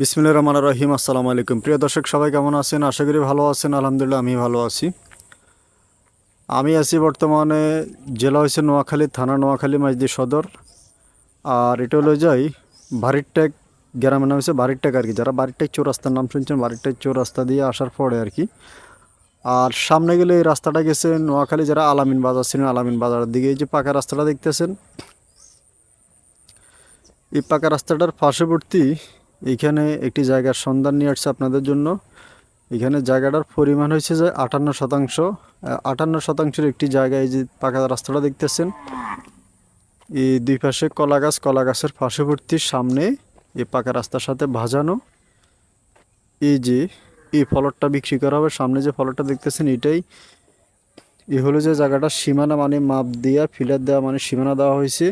বিসমিল্লা রহমান রহিম, আসসালামু আলাইকুম। প্রিয় দর্শক, সবাই কেমন আছেন? আশা করি ভালো আছেন। আলহামদুলিল্লাহ, আমি ভালো আছি। আমি আছি বর্তমানে জেলা হয়েছে নোয়াখালী, থানা নোয়াখালী মাইজদি সদর। আর এটা হলো যাই বাড়িরটেক গ্রামের নাম হচ্ছে বাড়িরটেক আর কি। যারা বাড়িরটেক চৌরাস্তার নাম শুনছেন বাড়িরটেক চৌরাস্তা দিয়ে আসার পরে আর কি। আর সামনে গেলে এই রাস্তাটা গেছে নোয়াখালী, যারা আলামিন বাজার ছিলেন, আলামিন বাজারের দিকে এই যে পাকা রাস্তাটা দেখতেছেন। এই পাকা রাস্তাটার পার্শ্ববর্তী এইখানে একটি জায়গার সন্ধান নিয়ে আসছে আপনাদের জন্য। এখানে জায়গাটার পরিমাণ হয়েছে যে আটান্ন শতাংশ। আটান্ন শতাংশের একটি জায়গা এই যে পাকা রাস্তাটা দেখতেছেন। এই দুই পাশে কলা গাছ, কলা গাছের পার্শ্ববর্তী সামনে এই পাকা রাস্তার সাথে ভাজানো। এই যে এই ফলটটা বিক্রি করা হবে, সামনে যে ফলটটা দেখতেছেন এটাই। এ হলো যে জায়গাটা সীমানা মানে মাপ দেওয়া ফিলার দেওয়া মানে সীমানা দেওয়া হয়েছে।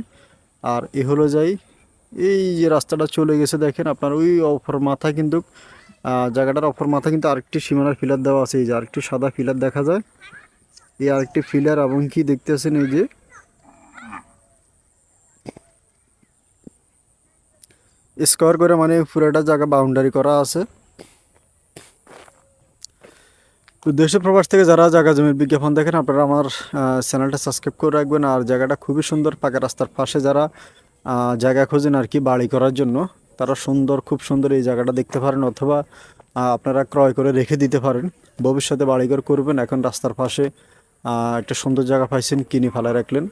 আর এ হলো যাই এই যে রাস্তাটা চলে গেছে দেখেন, আপনার ওই অফর মাথা কিন্তু জায়গাটার অপর মাথা কিন্তু আরেকটি সীমানার ফিলার দেওয়া আছে, এই যে আরেকটি সাদা ফিলার দেখা যায়। এই আরেকটি ফিলার এবং কি দেখতেছেন এই যে স্কোয়ার করে মানে পুরোটা জায়গা বাউন্ডারি করা আছে। তো দেশ প্রবাস থেকে যারা জায়গা জমির বিজ্ঞাপন দেখেন, আপনারা আমার চ্যানেলটা সাবস্ক্রাইব করে রাখবেন, আর জায়গাটা খুবই সুন্দর, পাকা রাস্তার পাশে যারা জায়গা খোঁজেন আর কি বাড়ি করার জন্য। তারা সুন্দর, খুব সুন্দর এই জায়গাটা দেখতে পারেন অথবা আপনারা ক্রয় করে রেখে দিতে পারেন। ভবিষ্যতে বাড়িঘর করবেন, এখন রাস্তার পাশে একটা সুন্দর জায়গা পাইছেন, কিনে ফেলায় রাখলেন।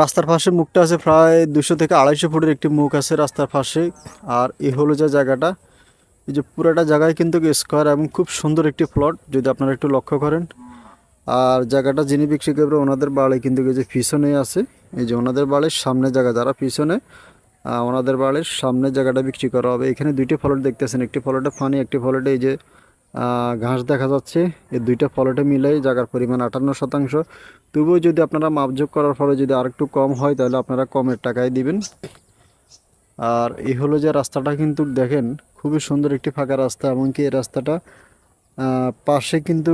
রাস্তার পাশে মুখটা আছে প্রায় দুশো থেকে আড়াইশো ফুটের একটি মুখ আছে রাস্তার পাশে। আর এই হলো যে জায়গাটা, এই যে পুরোটা জায়গায় কিন্তু স্কোয়ার এবং খুব সুন্দর একটি প্লট, যদি আপনারা একটু লক্ষ্য করেন। আর জায়গাটা যিনি বিক্রি করবে ওনাদের বাড়ি কিন্তু এই যে পিছনে আছে, এই যে ওনাদের বাড়ির সামনে জায়গা, যারা পিছনে ওনাদের বাড়ির সামনে জায়গাটা বিক্রি করা হবে। এখানে দুইটি ফলট দেখতেছেন, একটি ফলটে ফানি, একটি ফলটে এই যে ঘাস দেখা যাচ্ছে। এই দুইটা ফলটে মিলাই জায়গার পরিমাণ আটান্ন শতাংশ। তবুও যদি আপনারা মাপযোগ করার ফলে যদি আরেকটু কম হয়, তাহলে আপনারা কমের টাকায় দিবেন। আর এই হলো যে রাস্তাটা কিন্তু দেখেন, খুবই সুন্দর একটি ফাঁকা রাস্তা, এমনকি এই রাস্তাটা পাশে কিন্তু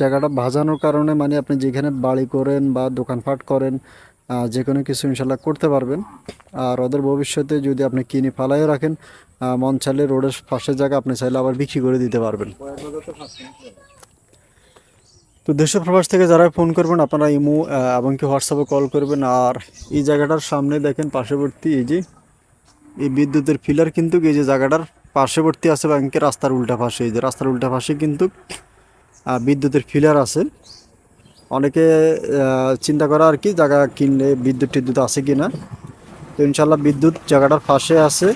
জায়গাটা ভাজানোর কারণে মানে আপনি যেখানে বাড়ি করেন বা দোকানপাট করেন যে কোনো কিছু ইনশাল্লাহ করতে পারবেন। আর ওদের ভবিষ্যতে যদি আপনি কিনে ফালাইও রাখেন মন চাইলে রোডের পাশের জায়গা আপনি চাইলে আবার বিক্রি করে দিতে পারবেন। তো দেশ প্রবাস থেকে যারা ফোন করবেন, আপনারা ইমো এবং কি হোয়াটসঅ্যাপে কল করবেন। আর এই জায়গাটার সামনে দেখেন পার্শ্ববর্তী এই যে, এই বিদ্যুতের ফিলার কিন্তু এই যে জায়গাটার পার্শ্ববর্তী আছে ব্যাংকের রাস্তার উল্টা পাশে। এই যে রাস্তার উল্টা পাশে কিন্তু বিদ্যুতের ফিলার আছে। অনেকে চিন্তা করা আর কি, জায়গা কিনলে বিদ্যুৎ টিদ্যুৎ আছে কি না তো ইনশাল্লাহ বিদ্যুৎ জায়গাটার পাশে আছে।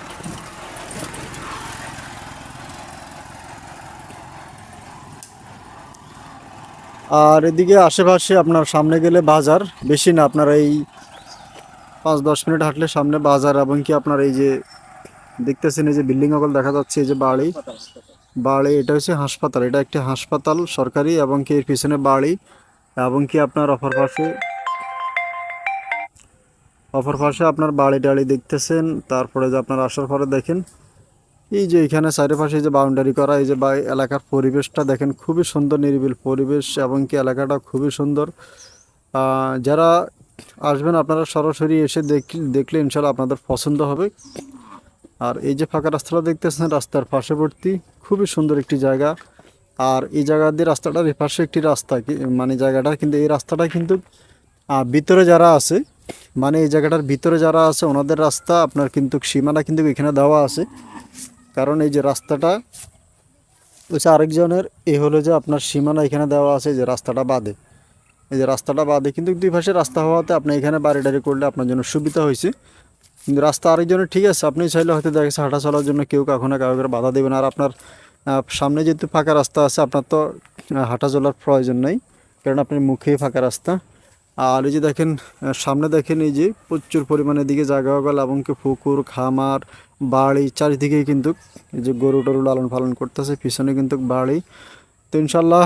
আর এদিকে আশেপাশে আপনার সামনে গেলে বাজার। বেশি না, আপনার এই পাঁচ দশ মিনিট হাঁটলে সামনে বাজার এবং কি আপনার এই যে দেখতেছেন, এই যে বিল্ডিং সকল দেখা যাচ্ছে, এই যে বাড়ি। বাড়ি, এটা হচ্ছে হাসপাতাল, এটা একটি হাসপাতাল সরকারি এবং কি এর পিছনে বাড়ি এবং কি আপনার অপর পাশে অপর পাশে আপনার বাড়ি টাড়ি দেখতেছেন, তারপরে যে আপনার আসার পরে দেখেন, এই যে এখানে চারিপাশে যে বাউন্ডারি করা, এই যে বা এলাকার পরিবেশটা দেখেন খুবই সুন্দর, নিরিবিল পরিবেশ এবং কি এলাকাটা খুবই সুন্দর। যারা আসবেন আপনারা সরাসরি এসে দেখ- দেখলে ইনশাল্লাহ আপনাদের পছন্দ হবে। আর এই যে ফাঁকা রাস্তাটা দেখতেছেন, রাস্তার পার্শ্ববর্তী, খুবই সুন্দর একটি জায়গা। আর এই জায়গা দিয়ে রাস্তাটার পাশে একটি রাস্তা মানে জায়গাটা কিন্তু, এই রাস্তাটা কিন্তু ভিতরে যারা আছে মানে এই জায়গাটার ভিতরে যারা আছে, ওনাদের রাস্তা, আপনার কিন্তু সীমানা কিন্তু এখানে দেওয়া আছে। কারণ এই যে রাস্তাটা হচ্ছে আরেকজনের, এ হলো যে আপনার সীমানা এখানে দেওয়া আছে যে রাস্তাটা বাদে। এই যে রাস্তাটা বাদে কিন্তু দুই পাশে রাস্তা হওয়াতে আপনি এখানে বাড়ি টাড়ি করলে আপনার জন্য সুবিধা হয়েছে। কিন্তু রাস্তা আরেকজনের ঠিক আছে, আপনি চাইলে হয়তো দেখা গেছে হাঁটা চলার জন্য কেউ কখনো কাউকে বাধা দেবেন আর আপনার সামনে যেহেতু ফাঁকা রাস্তা আছে, আপনার তো হাঁটা চলার প্রয়োজন নেই, কারণ আপনার মুখেই ফাঁকা রাস্তা। আর এই যে দেখেন সামনে দেখেন এই যে প্রচুর পরিমাণে দিকে জায়গা গল এবং পুকুর, খামার, বাড়ি, চারিদিকেই কিন্তু এই যে গরু টরু লালন পালন করতেছে, পিছনে কিন্তু বাড়ি। তো ইনশাল্লাহ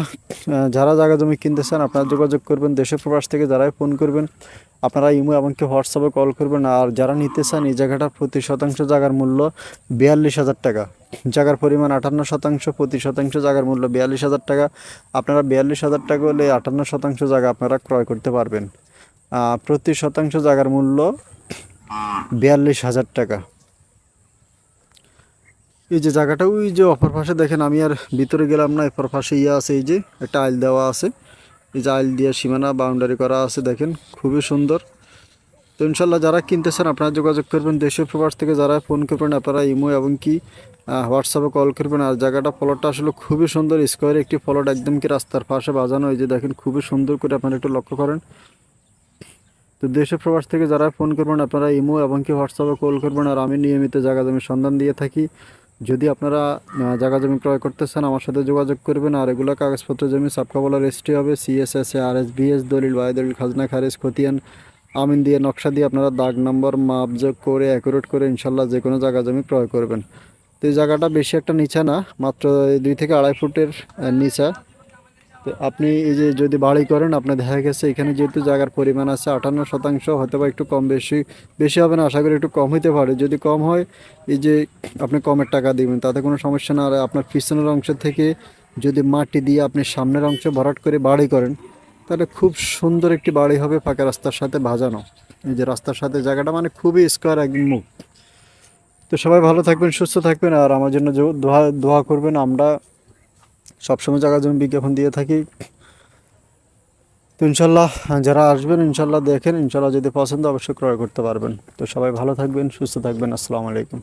যারা জায়গা জমি কিনতেছেন আপনারা যোগাযোগ করবেন, দেশের প্রবাস থেকে যারাই ফোন করবেন আপনারা ইমো এমনকি হোয়াটসঅ্যাপে কল করবেন আর যারা নিতে চান এই জায়গাটার প্রতি শতাংশ জায়গার মূল্য বিয়াল্লিশ হাজার টাকা। জায়গার পরিমাণ আটান্ন শতাংশ, প্রতি শতাংশ জায়গার মূল্য বিয়াল্লিশ হাজার টাকা। আপনারা বিয়াল্লিশ হাজার টাকা হলে আটান্ন শতাংশ জায়গা আপনারা ক্রয় করতে পারবেন। প্রতি শতাংশ জায়গার মূল্য বিয়াল্লিশ হাজার টাকা। এই যে জায়গাটা, ওই যে অপর পাশে দেখেন, আমি আর ভিতরে গেলাম না, এপর পাশে ইয়ে আছে, এই যে একটা আইল দেওয়া আছে। আইল দিয়ে সীমানা বাউন্ডারি করা আছে, দেখেন, খুবই সুন্দর। তো ইনশাল্লাহ যারা কিনতেছেন, আপনারা যোগাযোগ করবেন দেশীয় প্রবাস থেকে, যারা ফোন করবেন, আপনারা ইমো এবং কি হোয়াটসঅ্যাপে কল করবেন। আর জায়গাটা ফলটা আসলে খুবই সুন্দর স্কোয়ার একটি ফলট একদম কি রাস্তার পাশে বাজানো, এই যে দেখেন, খুবই সুন্দর করে আপনারা একটু লক্ষ্য করেন। তো দেশে প্রবাস থেকে যারা ফোন করবেন, আপনারা ইমো এবং কি হোয়াটসঅ্যাপে কল করবেন। আর আমি নিয়মিত জায়গা জমির সন্ধান দিয়ে থাকি। যদি আপনারা জায়গা জমি ক্রয় করতে চান, আমার সাথে যোগাযোগ করবেন। আর এগুলো কাগজপত্র জমি সাবকাবলা রেজিস্ট্রি হবে সিএসএস আর এস বিএস দলিল বাই দলিল খাজনা, খারিজ, খতিয়ান, আমিন দিয়ে নকশা দিয়ে আপনারা দাগ নম্বর মাপযোগ করে অ্যাকুরেট করে ইনশাল্লাহ যে কোনো জায়গা জমি ক্রয় করবেন। তো এই জায়গাটা বেশি একটা নিচা না, মাত্র দুই থেকে আড়াই ফুটের নিচা। তো আপনি এই যে যদি বাড়ি করেন, আপনার দেখা গেছে এখানে যেহেতু জায়গার পরিমাণ আছে, আটান্ন শতাংশ হয়তো বা একটু কম বেশি বেশি হবে না, আশা করি একটু কম হইতে পারে। যদি কম হয়, এই যে আপনি কমের টাকা দিবেন, তাতে কোনো সমস্যা না। আর আপনার পিছনের অংশ থেকে যদি মাটি দিয়ে আপনি সামনের অংশ ভরাট করে বাড়ি করেন, তাহলে খুব সুন্দর একটি বাড়ি হবে ফাঁকা রাস্তার সাথে ভাজানো এই যে রাস্তার সাথে জায়গাটা মানে খুবই স্কোয়ার একদম মুখ। তো সবাই ভালো থাকবেন, সুস্থ থাকবেন, আর আমার জন্য দোয়া দোয়া করবেন আমরা সবসময় জায়গা জমি বিজ্ঞাপন দিয়ে থাকি। তো ইনশাল্লাহ, যারা আসবেন, ইনশাল্লাহ দেখেন, ইনশাল্লাহ যদি পছন্দ অবশ্যই ক্রয় করতে পারবেন। তো সবাই ভালো থাকবেন, সুস্থ থাকবেন। আসসালামু আলাইকুম।